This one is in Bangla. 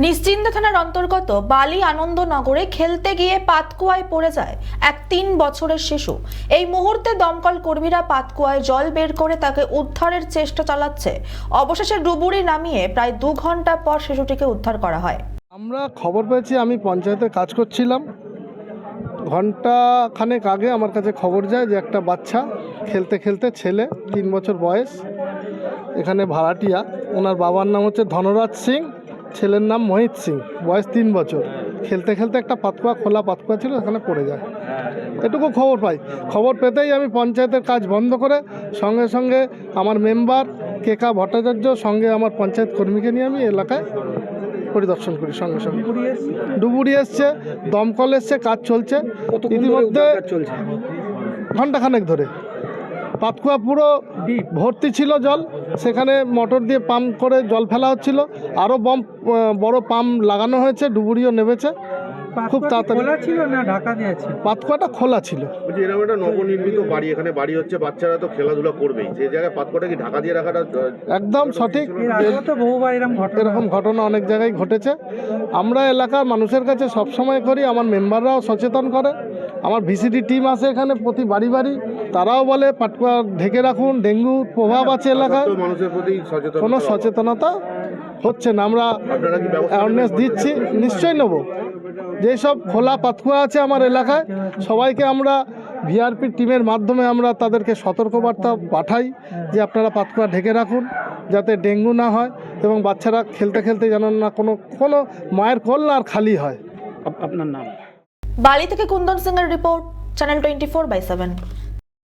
নিশ্চিন্দ থানার অন্তর্গত বালি আনন্দনগরে খেলতে গিয়ে পাতকুয়ায় পড়ে যায় এক তিন বছরের শিশু। এই মুহূর্তে দমকল কর্মীরা পাতকুয়ায় জল বের করে তাকে উদ্ধারের চেষ্টা চালাচ্ছে। অবশেষে ডুবুরি নামিয়ে প্রায় দু ঘণ্টা পর শিশুটিকে উদ্ধার করা হয়। আমরা খবর পেয়েছি, আমি পঞ্চায়েতে কাজ করছিলাম। ঘণ্টা খানেক আগে আমার কাছে খবর যায় যে একটা বাচ্চা খেলতে খেলতে ছেলে, তিন বছর বয়স, এখানে ভাড়াটিয়া। ওনার বাবার নাম হচ্ছে ধনরাজ সিং। ছেলের নাম মহিত সিং বয়স তিন বছর। খেলতে খেলতে একটা পাতকুয়া খোলা পাতকুয়া ছিল সেখানে পড়ে যায়। এটুকু খবর পাই। খবর পেতেই আমি পঞ্চায়েতের কাজ বন্ধ করে সঙ্গে সঙ্গে আমার মেম্বার কেকা ভট্টাচার্য সঙ্গে আমার পঞ্চায়েত কর্মীকে নিয়ে আমি এলাকায় পরিদর্শন করি সঙ্গে সঙ্গে। ডুবুরি এসছে? দমকল এসছে কাজ চলছে। ইতিমধ্যে চলছে? ঘন্টাখানেক ধরে। পাতকুয়া পুরো ভর্তি ছিল জল। সেখানে মোটর দিয়ে পাম্প করে জল ফেলা হচ্ছিল। আরও বম বড় পাম্প লাগানো হয়েছে, ডুবুরিও নেমেছে। খুব তাড়াতাড়ি খোলা ছিল না ঢাকা দিয়েছে? পাতকুয়াটা খোলা ছিল। বলছি এরকম একটা নবনির্মিত বাড়ি এখানে বাড়ি হচ্ছে বাচ্চারা তো খেলাধুলা করবেই। সেই জায়গায় পাতকটা কি ঢাকা দিয়ে রাখাটা একদম সঠিক। তো বহুবার এরকম ঘটনা। এরকম ঘটনা অনেক জায়গায় ঘটেছে। আমরা এলাকার মানুষের কাছে সবসময় করি আমার মেম্বাররাও সচেতন করে। আমার ভিসিডি টিম আসে এখানে প্রতি বাড়ি বাড়ি। তারাও বলে পাটকুয়া ঢেকে রাখুন ডেঙ্গুর প্রভাব আছে এলাকায়। মানুষের প্রতি সচেতন কোনো সচেতনতা হচ্ছে না আমরা আপনারা কি ব্যবস্থা অ্যাওয়ারনেস দিচ্ছি নিশ্চয়ই নেব। যেসব খোলা পাতকুয়া আছে আমার এলাকায় সবাইকে আমরা ভিআরপি টিমের মাধ্যমে আমরা তাদেরকে সতর্কবার্তা পাঠাই যে আপনারা পাতকুয়া ঢেকে রাখুন যাতে ডেঙ্গু না হয় এবং বাচ্চারা খেলতে খেলতে যেন না কোনো কোনো মায়ের কোল না আর খালি হয়। আপনার নাম? বালি থেকে কুন্দন সিং এর report channel twenty four by seven